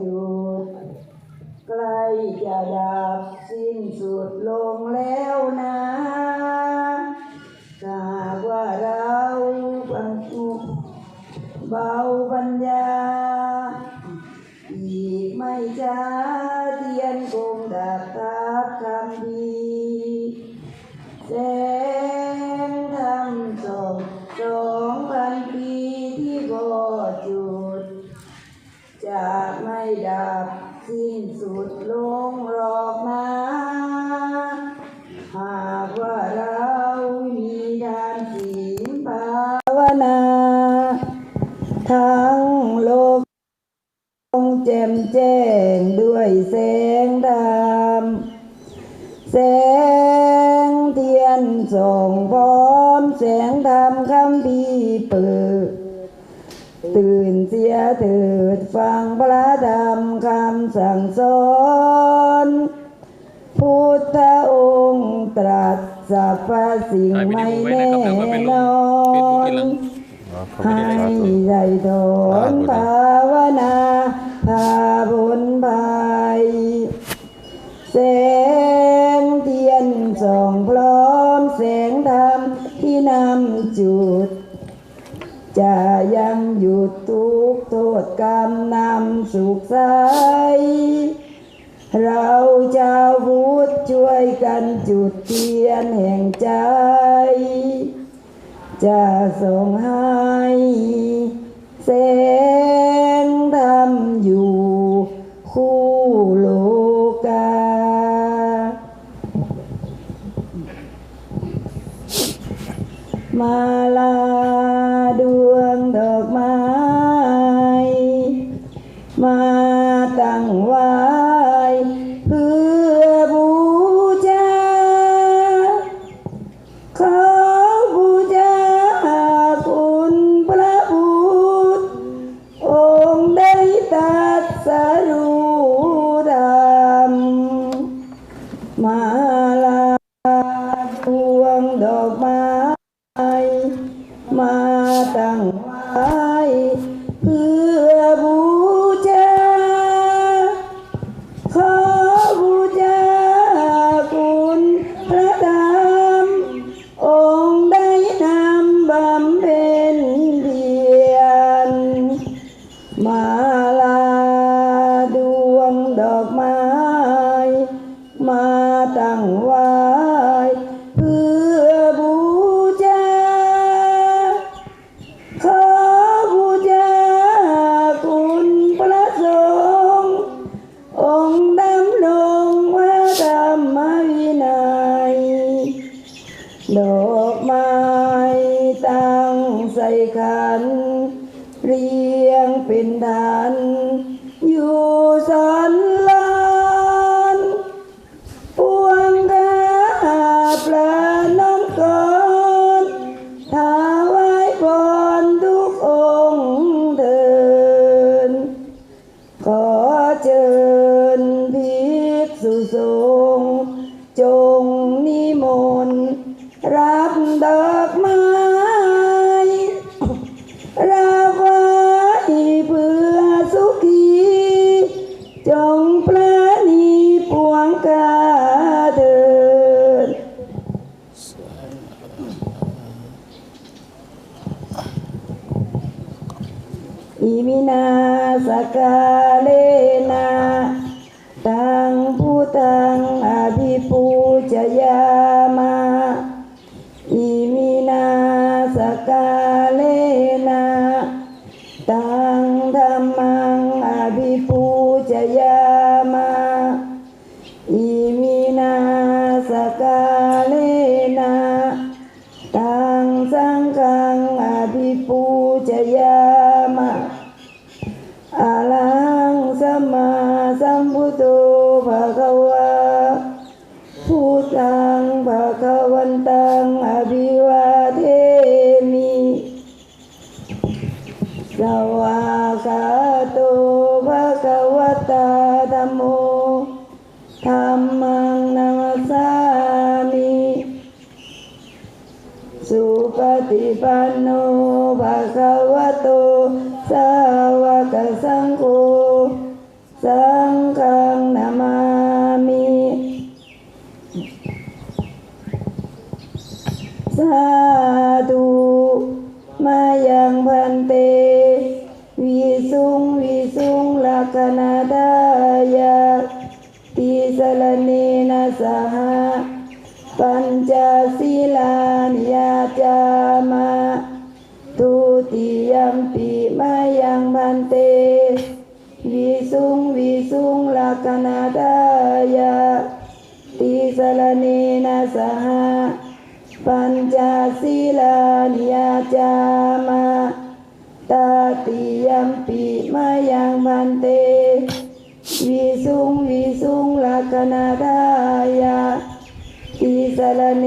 จุดใกล้จะดับสิ้นสุดลงแล้วนะหากว่าเราบังคุเบาปัญญา อีกไม่ช้าเทียนคงดับทับคำดีแสงธรรมส่องสองพันปีที่ก่อจุด จะไม่ดับสิ้นสุดลงหรอกนะหากว่าเรามีทานศีลภาวนา ทั้งโลกต้องแจ่มแจ้งด้วยแสงธรรมแสงเทียนส่องพร้อมแสงธรรมคำพีเปิด ตื่นเสียเถิดฟังพระธรรมคำสั่งสอนพุทธองค์ตรัสสรรพสิ่งไม่แน่นะครับแล้วไปลงนให้ใจถอนภาวนาพาบนภัยแสงเทียนส่องพร้อมแสงธรรมที่นำจุด จะยังหยุดทุกโทษกรรมนำสุขใสเราชาวพุทธช่วยกันจุดเทียนแห่งใจ จะส่งให้แสงธรรมอยู่คู่โลกามาลา ม มาตั้งไว้ ปันโนภะคะวะโต สาวกสังโฆ สังฆังนามามิ สาธุมายังพันเต วิสุงวิสุงลักนาดายาติสลเนนะสหปั สุงลักนาดายาติสลเนนะสห ปัญจศีลานิยาจามาตาติยัมปิมายังพันเต วิสุงวิสุงลักนาดายาติสลเน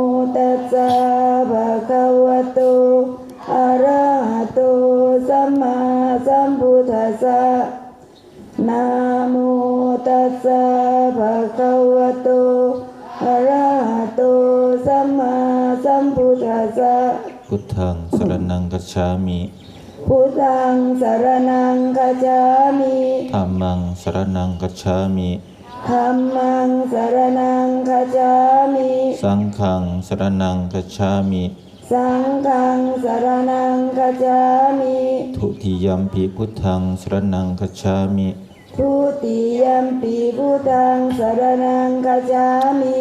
ตัสสะภะคะวะโตอะระหะโตสัมมาสัมพุทธัสสะนะโมตัสสะภะคะวะโตอะระหะโตสัมมาสัมพุทธัสสะพุทธังสรณังกัจฉามิพุทธังสารนังคัจฉามิธัมมังสรณังกัจฉามิ ธัมมังสารนังคัจฉามิ สังฆังสรณังกัจฉามิสังฆังสารนังคัจฉามิทุติยัมปิพุทธังสรณังกัจฉามิทุติยัมปีพุทธังสารนังคัจฉามิ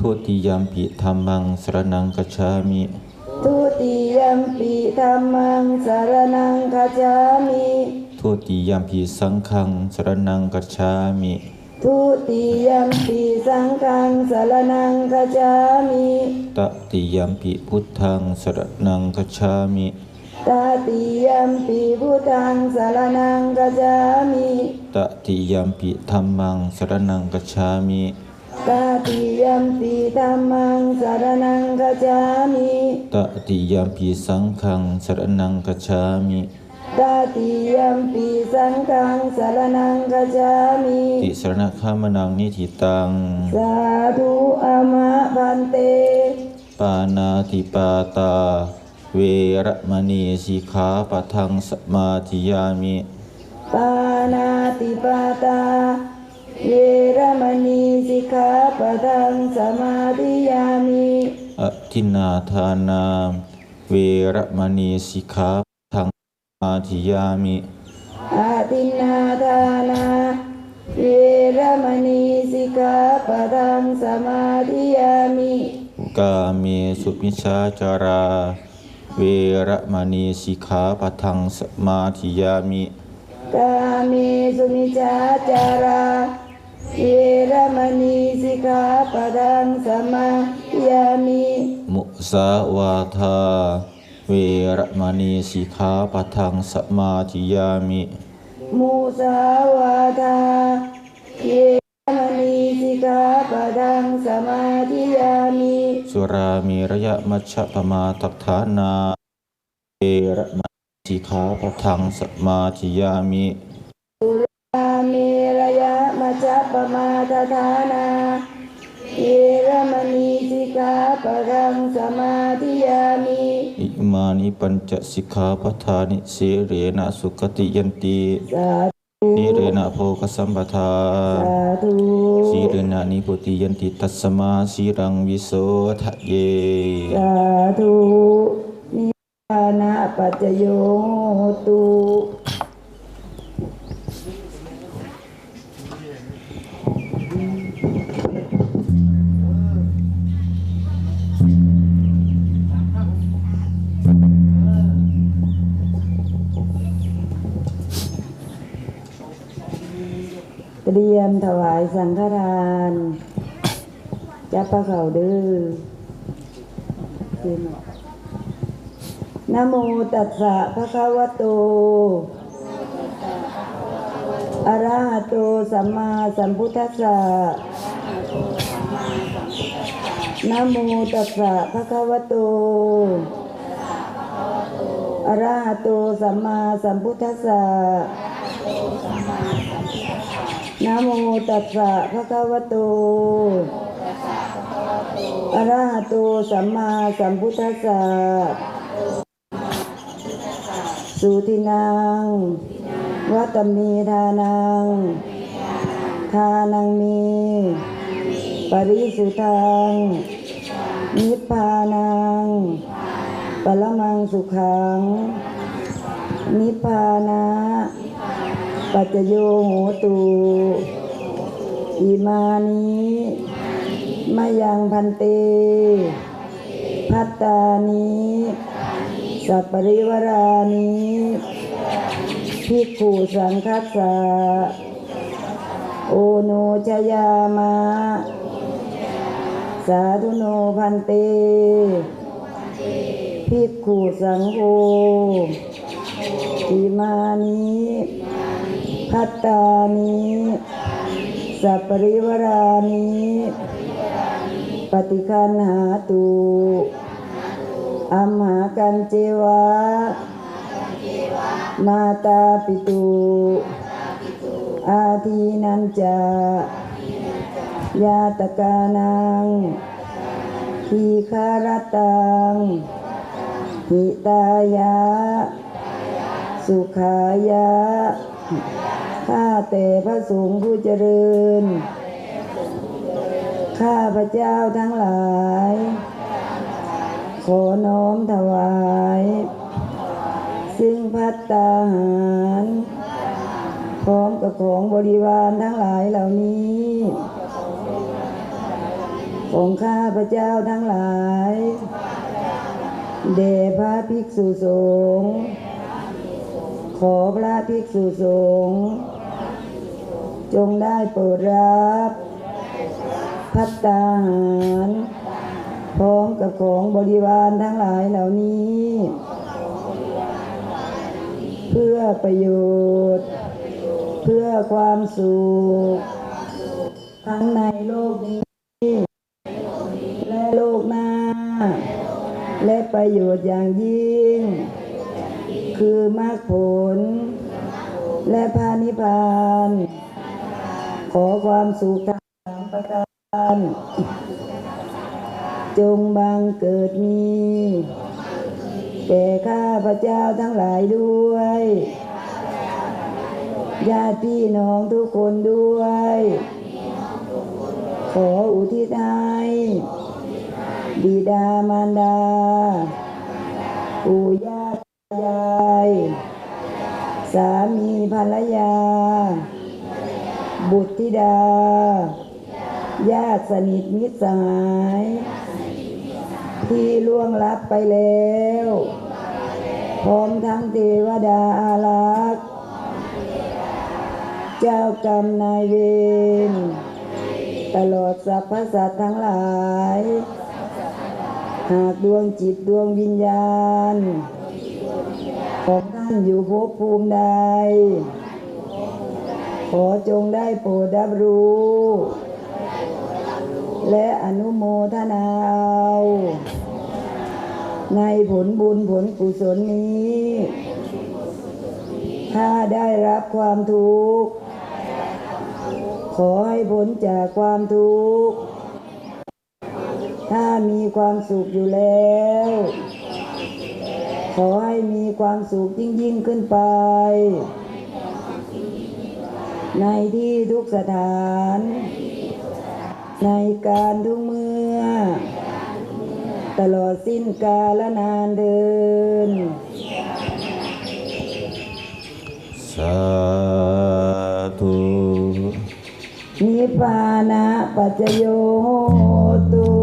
ทุติยัมปิธัมมังสรณังกัจฉามิทุติยัมปีธัมมังสารนังคัจฉามิทุติยัมปิสังฆังสรณังกัจฉามิ ทุติยัมปีสังฆังสารนังคัจฉามิตติยัมปิพุทธังสรณังกัจฉามิตติยัมปีพุทธังสารนังคัจฉามิตติยัมปิธัมมังสรณังกัจฉามิตติยัมปีธัมมังสารนังคัจฉามิตติยัมปิสังฆังสรณังกัจฉามิ ตติยัมปีสังฆังสารนังคัจฉามิติสรณคามนังนิธิตัง สาธุอามะพันเต ปานาติปาตา เวระมณีสิกขาปะทังสมาธิยามิ ปานาติปาตา เวรมณีสิกขาปะทังสมาธิยามิ อทินนาทานา เวระมณีสิกขา ปะทังสมาธิยามิอาตินนาทานาเวรมณีสิกขาปะทังสมาธิยามิกาเมสุมิชฌาจาราเวระมณีสิกขาปะทังสมาธิยามิกาเมสุมิจฉาจาราเวรมณีสิกขาปะทังสมาธิยามิ มุสาวาทา เวระมณีสิกขาปะทังสมาธิยามิมุสาวาทาเวรมณีสิกขาปะทังสมาธิยามิสุรามีระยะมัชฌปมาทัฏฐานาเวระมณีสิกขาปะทังสมาธิยามิกาเมระยะมัจจปมาทฐานาเวรมณีสิกขาปะทังสมาธิยามิอิ มานิปัญจสิกขาปทานิเสเรนะสุขติยันติสาธุนิเรนะโภคสัมปทาสาธุสีเรนะนิพุติยันติตัสมาสีรังวิโสทะเยสาธุนิพพานะปัจจโยโหตุ เตรียมถวายสังฆทานจับพระเขาเด้อเตรียมนโมตัสสะภะคะวะโตอะระหะโตสัมมาสัมพุทธัสสะนโมตัสสะภะคะวะโตอะระหะโตสัมมาสัมพุทธัสสะ นะโมตัสสะภะคะวะโตอะระหะโตสัมมาสัมพุทธัสสะสุทินังวัตมีทานัง ทานังมี ปริสุทธัง นิพพานัง ปรมังสุขัง นิพพานะ ปัจโยโหตุอิมานิมายังพันเต พัตตานิสัปปริวรานิภิกขุสังคัสสะโอโนชยามะ สาธุโนพันเตภิกขุสังโฆอิมานิ พัตตานิสัปปริวารานิปฏิคันหาตุอัมหากันเจวะ มาตาปิตุอาทีนันจายาตกานังทีคารตังหิตายะ สุขายะ ข้าแต่พระสงฆ์ผู้เจริญ ข้าพระเจ้าทั้งหลาย ขอน้อมถวาย ซึ่งพัตตาหาร พร้อมกับของบริวารทั้งหลายเหล่านี้ ของข้าพระเจ้าทั้งหลาย เดพระภิกษุสงฆ์ขอพระภิกษุสงฆ์ จงได้โปรดรับพัตตาหารพร้อมกับของบริวารทั้งหลายเหล่านี้ เพื่อประโยชน์ เพื่อความสุขทั้งในโลกนี้ และโลกหน้า และประโยชน์อย่างยิ่ง คือมรรคผล และพานิพพาน ขอความสุขทั้งสามประการจงบังเกิดมีแก่ข้าพระเจ้าทั้งหลายด้วยญาติพี่น้องทุกคนด้วย ขออุทิศให้บิดามารดา ปู่ย่าตายาย สามีภรรยา บุตรธิดา ญาติสนิทมิตรสหาย ที่ล่วงลับไปแล้ว พร้อมทั้งเทวดาอารักษ์ เจ้ากรรมนายเวร ตลอดสรรพสัตว์ทั้งหลาย หากดวงจิตดวงวิญญาณ ของท่านอยู่ภพภูมิใด ขอจงได้โปรดรับรู้ และอนุโมทนาเอาในผลบุญผลกุศลนี้ ถ้าได้รับความทุกข์ ขอให้พ้นจากความทุกข์ ถ้ามีความสุขอยู่แล้ว ขอให้มีความสุขยิ่งยิ่งขึ้นไป ในที่ทุกสถาน ในการทุกเมื่อ ตลอดสิ้นกาลนานเดิน สาธุนิพพานะปัจจโยโหตุ